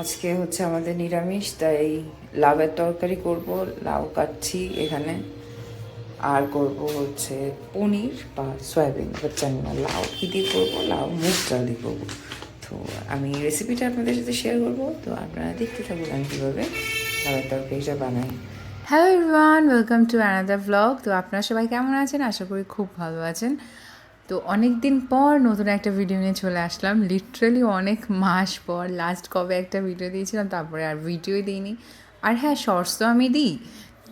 আজকে হচ্ছে আমাদের নিরামিষ, তাই লাউয়ের তরকারি করব, লাউ কাটছি এখানে। আর করব হচ্ছে পনির বা সয়াবিন বা না, লাউ কী দিয়ে করব, লাউ মুগ ডাল দিয়ে করব। তো আমি রেসিপিটা আপনাদের সাথে শেয়ার করব, তো আপনারা দেখতে থাকুন আমি কীভাবে লাউয়ের তরকারিটা বানাই। Hello everyone welcome to another blog তো আপনারা সবাই কেমন আছেন? আশা করি খুব ভালো আছেন। তো অনেক দিন পর নতুন একটা ভিডিও নিয়ে চলে আসলাম। লিটারেলি অনেক মাস পর লাস্ট কবে একটা ভিডিও দিয়েছিলাম, তারপরে আর ভিডিওই দিইনি। আর হ্যাঁ শর্টস তো আমি দিই।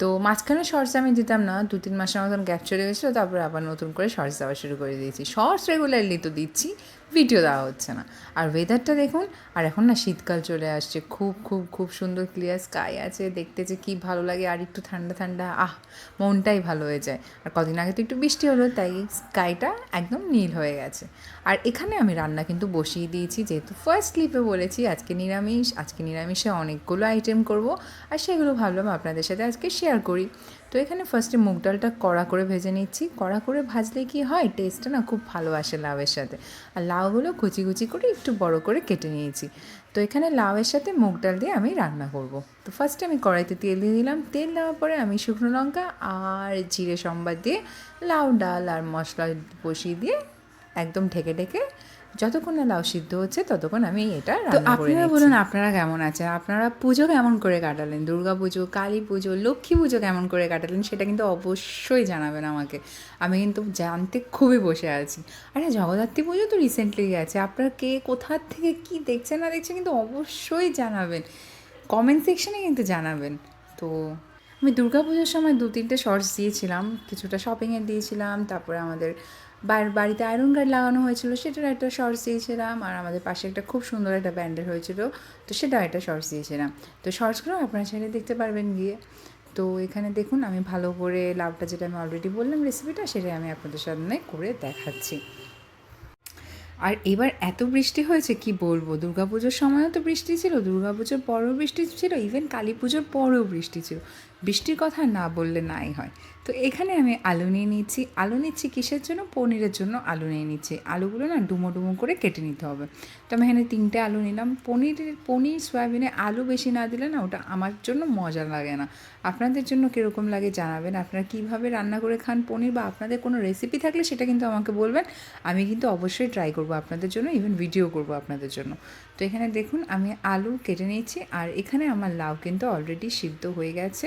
তো মাঝখানে শর্টস আমি দিতাম না, দু তিন মাসের মতন গ্যাপ চলে গেছিল, তারপরে আবার নতুন করে শর্টস দেওয়া শুরু করে দিয়েছি। শর্টস রেগুলারলি তো দিচ্ছি ভিডিও দেওয়া হচ্ছে না। আর ওয়েদারটা দেখুন, আর এখন না শীতকাল চলে আসছে। খুব খুব খুব সুন্দর ক্লিয়ার স্কাই আছে, দেখতে যে কী ভালো লাগে, আর একটু ঠান্ডা ঠান্ডা, আহ, মনটাই ভালো হয়ে যায়। আর কদিন আগে তো একটু বৃষ্টি হলো, তাই স্কাইটা একদম নীল হয়ে গেছে। আর এখানে আমি রান্না কিন্তু বসিয়ে দিয়েছি, যেহেতু ফার্স্ট ক্লিপে বলেছি, আজকে নিরামিষ, আজকে নিরামিষে অনেকগুলো আইটেম করব, আর সেগুলো ভাবলাম আপনাদের সাথে আজকে শেয়ার করি। তো এখানে ফার্স্টে মুগ ডালটা কড়া করে ভেজে নিচ্ছি। কড়া করে ভাজলে কি হয়? টেস্টটা না খুব ভালো আসে লাউয়ের সাথে। আর লাউগুলো কুচি কুচি করে একটু বড় করে কেটে নিয়েছি। তো এখানে লাউয়ের সাথে মুগ ডাল দিয়ে আমি রান্না করব। তো ফার্স্টে আমি কড়াইতে তেল দিয়ে দিলাম। তেল দেওয়ার পরে আমি শুকনো লঙ্কা আর জিরে সম্বাদ দিয়ে লাউ ডাল আর মশলা বসিয়ে দিয়ে একদম ঢেকে ঢেকে যতক্ষণ না লাউ সিদ্ধ হচ্ছে ততক্ষণ আমি এটা তো আপনারা বলুন আপনারা কেমন আছেন? আপনারা পুজো কেমন করে কাটালেন? দুর্গা পুজো কালী পুজো লক্ষ্মী পুজো কেমন করে কাটালেন সেটা কিন্তু অবশ্যই জানাবেন আমাকে। আমি কিন্তু জানতে খুবই বসে আছি। আরে জগদ্ধাত্রী পুজো তো রিসেন্টলি গেছে। আপনারা কে কোথার থেকে কি দেখছেন না দেখছেন কিন্তু অবশ্যই জানাবেন। কমেন্ট সেকশনে কিন্তু জানাবেন। তো আমি পুজোর সময় দু তিনটে শর্টস দিয়েছিলাম, কিছুটা শপিংয়ে দিয়েছিলাম, তারপরে আমাদের বাড়িতে আয়রন গার্ড লাগানো হয়েছিল, সেটার একটা শর্টস দিয়েছিলাম, আর আমাদের পাশে একটা খুব সুন্দর একটা ব্যান্ডেল হয়েছিল, তো সেটাও একটা শর্টস দিয়েছিলাম। তো শর্টসগুলো আপনারা চাইলে দেখতে পারবেন গিয়ে। তো এখানে দেখুন, আমি ভালো করে লাউটা যেটা আমি অলরেডি বললাম রেসিপিটা সেটাই আমি আপনাদের সামনে করে দেখাচ্ছি। আর এবার এত বৃষ্টি হয়েছে, কি বলব? দুর্গাপুজোর সময়ও তো বৃষ্টি ছিল দুর্গাপুজোর পরেও বৃষ্টি ছিল ইভেন কালী পুজোর পরেও বৃষ্টি ছিল। বৃষ্টির কথা না বললে নাই হয়। তো এখানে আমি আলু নিয়ে নিচ্ছি আলু নিচ্ছি কিসের জন্য? পনিরের জন্য আলু নিয়ে নিচ্ছি। আলুগুলো না ডুমো ডুমো করে কেটে নিতে হবে। তো আমি এখানে তিনটে আলু নিলাম। পনিরের, পনির, সয়াবিনে আলু বেশি না দিলে না ওটা আমার জন্য মজা লাগে না। আপনাদের জন্য কীরকম লাগে জানাবেন। আপনারা কীভাবে রান্না করে খান পনির বা আপনাদের কোনো রেসিপি থাকলে সেটা কিন্তু আমাকে বলবেন। আমি কিন্তু অবশ্যই ট্রাই করব আপনাদের জন্য ইভেন ভিডিও করব আপনাদের জন্য। তো এখানে দেখুন, আমি আলু কেটে নিয়েছি আর এখানে আমার লাউ কিন্তু অলরেডি সিদ্ধ হয়ে গেছে।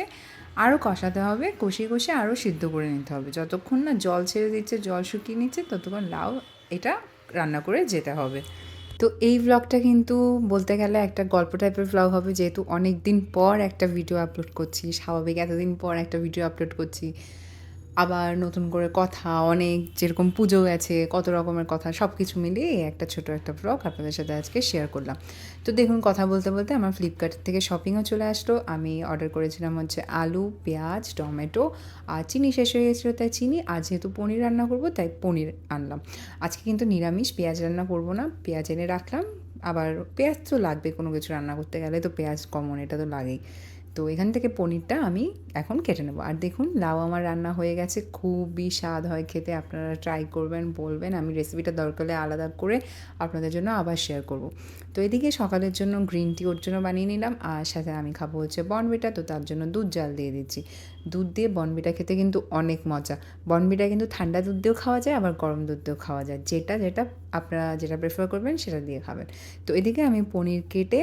আরও কষাতে হবে, কষিয়ে কষিয়ে আরও সিদ্ধ করে নিতে হবে। যতক্ষণ না জল ছেড়ে দিচ্ছে, জল শুকিয়ে নিচ্ছে, ততক্ষণ লাউ এটা রান্না করে যেতে হবে। তো এই ব্লগটা কিন্তু বলতে গেলে একটা গল্প টাইপের ব্লগ হবে, যেহেতু অনেক দিন পর একটা ভিডিও আপলোড করছি, স্বাভাবিক এতদিন পর একটা ভিডিও আপলোড করছি। আবার নতুন করে কথা, অনেক যেরকম পুজো গেছে, কত রকমের কথা সব কিছু মিলিয়ে একটা ছোট একটা ব্লগ আপনাদের সাথে আজকে শেয়ার করলাম। তো দেখুন, কথা বলতে বলতে আমার ফ্লিপকার্ট থেকে শপিংও চলে আসলো। আমি অর্ডার করেছিলাম হচ্ছে আলু, পেঁয়াজ, টমেটো আর চিনি শেষ হয়ে গেছিল, তাই চিনি আর যেহেতু পনির রান্না করব, তাই পনির আনলাম। আজকে কিন্তু নিরামিষ, পেঁয়াজ রান্না করব না, পেঁয়াজ এনে রাখলাম। আবার পেঁয়াজ তো লাগবে কোনো কিছু রান্না করতে গেলে, তো পেঁয়াজ কমন, এটা তো লাগেই। তো এখান থেকে পনিরটা আমি এখন কেটে নেব। আর দেখুন, লাউ আমার রান্না হয়ে গেছে, খুবই স্বাদ হয় খেতে। আপনারা ট্রাই করবেন, বলবেন, আমি রেসিপিটা দরকার হলে আলাদা করে আপনাদের জন্য আবার শেয়ার করব। তো এদিকে সকালের জন্য গ্রিন টি ওর জন্য বানিয়ে নিলাম, আর সাথে আমি খাব হচ্ছে বনবিটা, তো তার জন্য দুধ জাল দিয়ে দিচ্ছি। দুধ দিয়ে বনবিটা খেতে কিন্তু অনেক মজা। বনবিটা কিন্তু ঠান্ডা দুধ দিয়েও খাওয়া যায়, আবার গরম দুধ দিয়েও খাওয়া যায়। যেটা যেটা আপনারা যেটা প্রেফার করবেন, সেটা দিয়ে খাবেন। তো এদিকে আমি পনির কেটে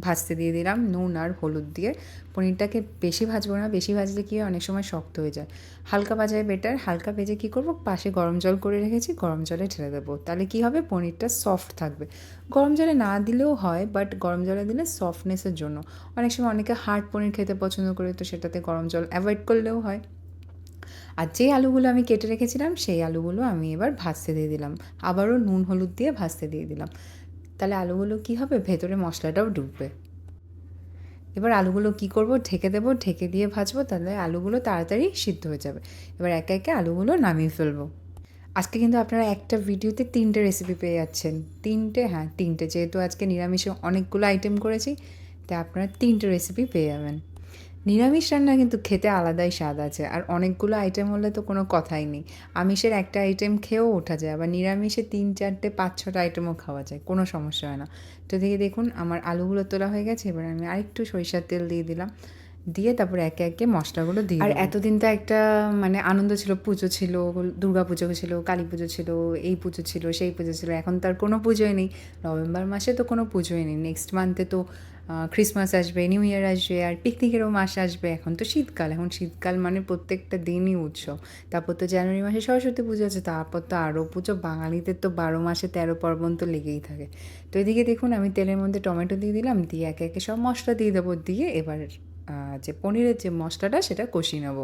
ভাজতে দিয়ে দিলাম নুন আর হলুদ দিয়ে। পনিরটাকে বেশি ভাজবো না, বেশি ভাজলে কি অনেক সময় শক্ত হয়ে যায়। হালকা ভাজায় বেটার। হালকা ভেজে কী করব? পাশে গরম জল করে রেখেছি, গরম জলে ঢেলে দেবো। তাহলে কী হবে? পনিরটা সফট থাকবে। গরম জলে না দিলেও হয় বাট গরম জলে দিলে সফটনেসের জন্য। অনেক সময় অনেকে হার্ড পনির খেতে পছন্দ করে, তো সেটাতে গরম জল অ্যাভয়েড করলেও হয়। আর যে আলুগুলো আমি কেটে রেখেছিলাম, সেই আলুগুলো আমি এবার ভাজতে দিয়ে দিলাম। আবারও নুন, হলুদ দিয়ে ভাজতে দিয়ে দিলাম। তাহলে আলুগুলো কি হবে? ভেতরে মশলাটাও ডুববে। এবার আলুগুলো কি করব? ঢেকে দেবো, ঢেকে দিয়ে ভাজবো, তাহলে আলুগুলো তাড়াতাড়ি সিদ্ধ হয়ে যাবে। এবার একে একে আলুগুলো নামিয়ে ফেলব। আজকে কিন্তু আপনারা একটা ভিডিওতে তিনটে রেসিপি পেয়ে যাচ্ছেন। তিনটে? হ্যাঁ তিনটে। যেহেতু আজকে নিরামিষে অনেকগুলো আইটেম করেছি, তাই আপনারা তিনটে রেসিপি পেয়ে যাবেন। নিরামিষ রান্না কিন্তু খেতে আলাদাই স্বাদ আছে। আর অনেকগুলো আইটেম হলে তো কোনো কথাই নেই। আমিষের একটা আইটেম খেয়েও ওঠা যায় আবার নিরামিষে তিন চারটে পাঁচ ছটা আইটেমও খাওয়া যায়। কোনো সমস্যা হয় না। তো দেখে দেখুন আমার আলুগুলো তোলা হয়ে গেছে এবার আমি আরেকটু সরিষার তেল দিয়ে দিলাম। দিয়ে তারপরে একে একে মশলাগুলো দিই আর এতদিন তো একটা মানে আনন্দ ছিল পুজো ছিল দুর্গা পুজো ছিল কালী পুজো ছিল এই পুজো ছিল সেই পুজো ছিল। এখন তার কোনো পুজোই নেই। নভেম্বর মাসে তো কোনো পুজোই নেই। নেক্সট মান্থে তো ক্রিসমাস আসবে নিউ ইয়ার আসবে, আর পিকনিকেরও মাস আসবে এখন। তো শীতকাল, এখন শীতকাল মানে প্রত্যেকটা দিনই উৎসব। তারপর তো জানুয়ারি মাসে সরস্বতী পুজো আছে, তারপর তো আরও পুজো। বাঙালিদের তো বারো মাসে তেরো পার্বণ তো লেগেই থাকে। তো এদিকে দেখুন, আমি তেলের মধ্যে টমেটো দিয়ে দিলাম, দিয়ে একে একে সব মশলা দিয়ে দেবো, দিয়ে এবার যে পনিরের যে মশলাটা, সেটা কষিয়ে নেব।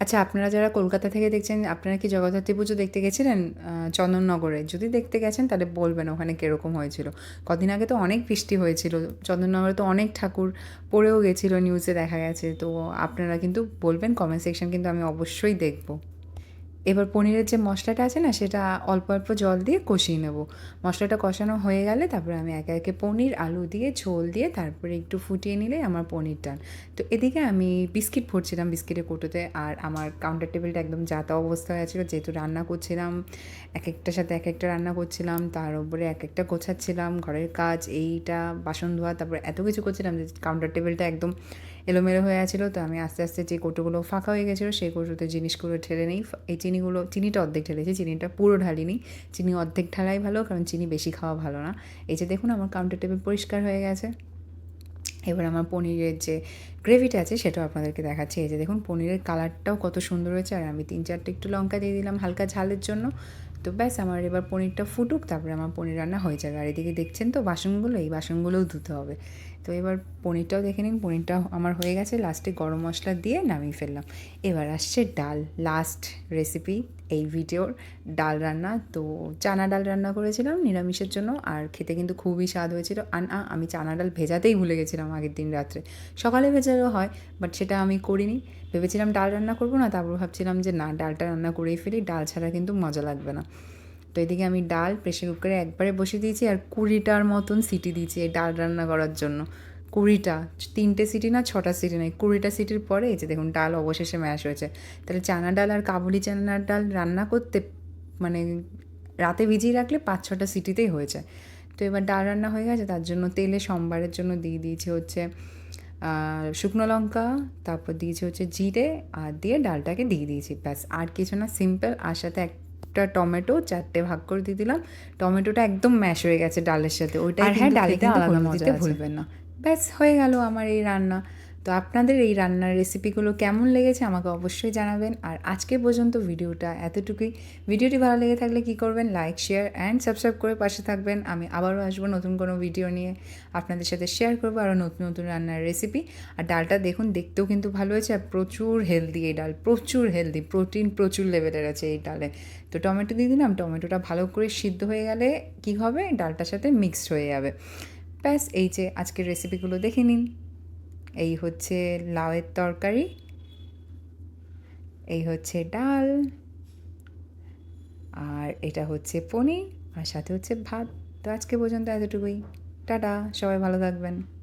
আচ্ছা আপনারা যারা কলকাতা থেকে দেখছেন, আপনারা কি জগদ্ধাত্রী পুজো দেখতে গেছিলেন? চন্দননগরে। যদি দেখতে গেছেন, তাহলে বলবেন ওখানে কীরকম হয়েছিল। কদিন আগে তো অনেক বৃষ্টি হয়েছিল। চন্দননগরে তো অনেক ঠাকুর পড়েও গেছিল নিউজে দেখা গেছে। তো আপনারা কিন্তু বলবেন কমেন্ট সেকশন কিন্তু আমি অবশ্যই দেখব। এবার পনিরের যে মশলাটা আছে না, সেটা অল্প অল্প জল দিয়ে কষিয়ে নেব। মশলাটা কষানো হয়ে গেলে তারপরে আমি একে একে পনির, আলু দিয়ে, ঝোল দিয়ে তারপরে একটু ফুটিয়ে নিলে আমার পনির ডাল তো এদিকে আমি বিস্কিট ভরছিলাম বিস্কিটের কোটোতে আর আমার কাউন্টার টেবিলটা একদম যাতা অবস্থা হয়ে ছিল যেহেতু রান্না করছিলাম এক একটার সাথে এক একটা রান্না করছিলাম, তার উপরে এক একটা গোছাচ্ছিলাম, ঘরের কাজ, এইটা, বাসন ধোয়া, তারপরে এত কিছু করছিলাম যে কাউন্টার টেবিলটা একদম এলোমেলো হয়ে গেছিল তো আমি আস্তে আস্তে যে কৌটোগুলো ফাঁকা হয়ে গেছিল, সেই কৌটোতে জিনিসগুলো ঢেলে নিই। এই চিনিগুলো, চিনিটা অর্ধেক ঢেলেছি, চিনিটা পুরো ঢালিনি। চিনি অর্ধেক ঢালাই ভালো, কারণ চিনি বেশি খাওয়া ভালো না। এই যে দেখুন, আমার কাউন্টার টেবিল পরিষ্কার হয়ে গেছে। এবার আমার পনিরের যে গ্রেভিটা আছে, সেটাও আপনাদেরকে দেখাচ্ছি। এই যে দেখুন, পনিরের কালারটাও কত সুন্দর হয়েছে, আর আমি তিন চারটে একটু লঙ্কা দিয়ে দিলাম হালকা ঝালের জন্য। তো ব্যাস আমার এবার পনিরটা ফুটুক, তারপরে আমার পনির রান্না হয়ে যাবে। আর এদিকে দেখছেন তো বাসনগুলো, এই বাসনগুলোও ধুতে হবে। তো এবার পনিরটাও দেখে নিন পনিরটা আমার হয়ে গেছে। লাস্টে গরম মশলা দিয়ে নামিয়ে ফেললাম। এবার আসছে ডাল লাস্ট রেসিপি এই ভিডিওর ডাল রান্না। তো চানা ডাল রান্না করেছিলাম নিরামিষের জন্য আর খেতে কিন্তু খুবই স্বাদ হয়েছিল। আর আমি চানা ডাল ভেজাতেই ভুলে গেছিলাম আগের দিন রাত্রে। সকালে ভেজালেও হয় বাট সেটা আমি করিনি। ভেবেছিলাম ডাল রান্না করব না, তারপর ভাবছিলাম যে না, ডালটা রান্না করেই ফেলি, ডাল ছাড়া কিন্তু মজা লাগবে না। তো এদিকে আমি ডাল প্রেশার কুকারে একবারে বসে দিয়েছি আর কুড়িটার মতন সিটি দিয়েছি এই ডাল রান্না করার জন্য। কুড়িটা তিনটে সিটি না ছটা সিটি নয় কুড়িটা সিটির পরে এই যে দেখুন ডাল অবশেষে ম্যাশ হয়েছে। তাহলে চানা ডাল আর কাবুলি চানার ডাল রান্না করতে মানে রাতে ভিজিয়ে রাখলে পাঁচ ছটা সিটিতেই হয়ে যায় তো এবার ডাল রান্না হয়ে গেছে তার জন্য তেলে সোমবারের জন্য দিয়ে দিয়েছি হচ্ছে শুকনো লঙ্কা তারপর দিয়েছি হচ্ছে জিরে আর দিয়ে ডালটাকে দিয়ে দিয়েছি। ব্যাস আর কিছু না সিম্পল আর সাথে একটা টমেটো চারটে ভাগ করে দিয়ে দিলাম। টমেটোটা একদম ম্যাশ হয়ে গেছে ডালের সাথে। ওইটা হ্যাঁ ডালিতে আলাদা মজা ভুলবেন না। ব্যাস, হয়ে গেল আমার এই রান্না। তো আপনাদের এই রান্নার রেসিপিগুলো কেমন লেগেছে আমাকে অবশ্যই জানাবেন। আর আজকে পর্যন্ত ভিডিওটা এতটুকুই। ভিডিওটি ভালো লেগে থাকলে কি করবেন? লাইক শেয়ার অ্যান্ড সাবস্ক্রাইব করে পাশে থাকবেন। আমি আবারও আসব নতুন কোনো ভিডিও নিয়ে। আপনাদের সাথে শেয়ার করব আরও নতুন নতুন রান্নার রেসিপি আর ডালটা দেখুন, দেখতেও কিন্তু ভালো হয়েছে। আর প্রচুর হেলদি এই ডাল। প্রচুর হেলদি প্রোটিন প্রচুর লেভেলের আছে এই ডালে। তো টমেটো দিয়ে দিলাম। টমেটোটা ভালো করে সিদ্ধ হয়ে গেলে কি হবে? ডালটার সাথে মিক্সড হয়ে যাবে। ব্যাস, এই যে আজকের রেসিপিগুলো দেখে নিন। এই হচ্ছে লাউয়ের তরকারি, এই হচ্ছে ডাল, আর এটা হচ্ছে পনির, আর সাথে হচ্ছে ভাত। তো আজকে পর্যন্ত এতটুকুই। টাটা, সবাই ভালো থাকবেন।